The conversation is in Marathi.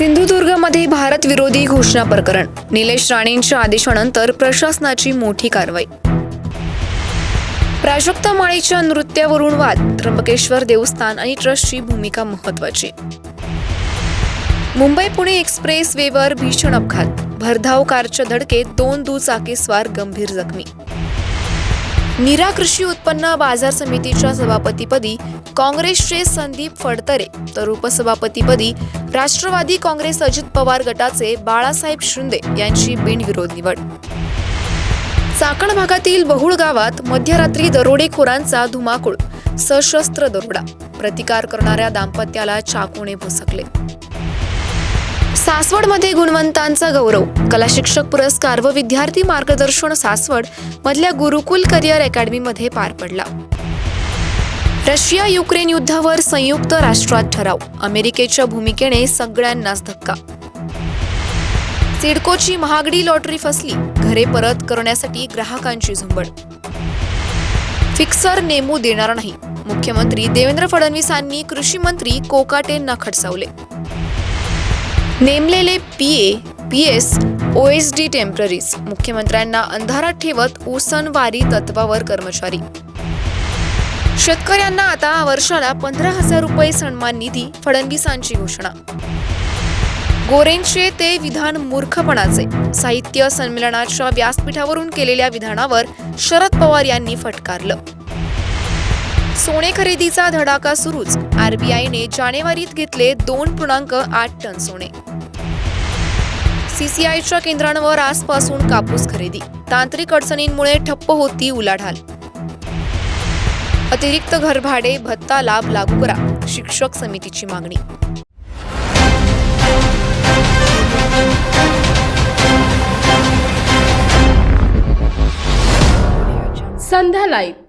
सिंधुदुर्गमध्ये भारत विरोधी घोषणा प्रकरण. निलेश राणेंच्या आदेशानंतर प्रशासनाची मोठी कारवाई. प्राजक्ता माळीच्या नृत्यावरून वाद त्र्यंबकेश्वर देवस्थान आणि ट्रस्टची भूमिका महत्वाची मुंबई पुणे एक्सप्रेस वेवर भीषण अपघात. भरधाव कारच्या धडकेत दोन दुचाकीस्वार गंभीर जखमी. नीरा कृषी उत्पन्न बाजार समितीच्या सभापतीपदी काँग्रेसचे संदीप फडतरे तर उपसभापतीपदी राष्ट्रवादी काँग्रेस अजित पवार गटाचे बाळासाहेब शिंदे यांची बिनविरोध निवड. चाकण भागातील बहुळ गावात मध्यरात्री दरोडेखोरांचा धुमाकूळ सशस्त्र दरोडा प्रतिकार करणाऱ्या दाम्पत्याला चाकूने भुसकले. सासवडमध्ये गुणवंतांचा गौरव. कला शिक्षक पुरस्कार व विद्यार्थी मार्गदर्शन सासवड मधल्या गुरुकुल करिअर अकॅडमीमध्ये पार पडला. रशिया युक्रेन युद्धावर संयुक्त राष्ट्रात ठराव. अमेरिकेच्या भूमिकेने सगळ्यांनाच धक्का. सिडकोची महागडी लॉटरी फसली. घरे परत करण्यासाठी ग्राहकांची झुंबड. फिक्सर नेमू देणार नाही. मुख्यमंत्री देवेंद्र फडणवीसांनी कृषी मंत्री कोकाटेंना खडसावले. नेमलेले P A P S O S D temporaries. मुख्यमंत्र्यांना अंधारात ठेवत उसनवारी तत्वावर कर्मचारी. शेतकऱ्यांना आता वर्षाला पंधरा हजार रुपये सन्मान निधी फडणवीसांची घोषणा. गोरेंचे ते विधान मूर्खपणाचे. साहित्य संमेलनाच्या व्यासपीठावरून केलेल्या विधानावर शरद पवार यांनी फटकारलं. सोने खरेदीचा धडाका सुरूच. आरबीआयने जानेवारीत घेतले दोन पूर्णांक आठ टन सोने. सीसीआयच्या केंद्रांवर आजपासून कापूस खरेदी. तांत्रिक अडचणींमुळे ठप्प होती उलाढाल. अतिरिक्त घरभाडे भत्ता लाभ लागू करा शिक्षक समितीची मागणी. संध्या लाईव्ह.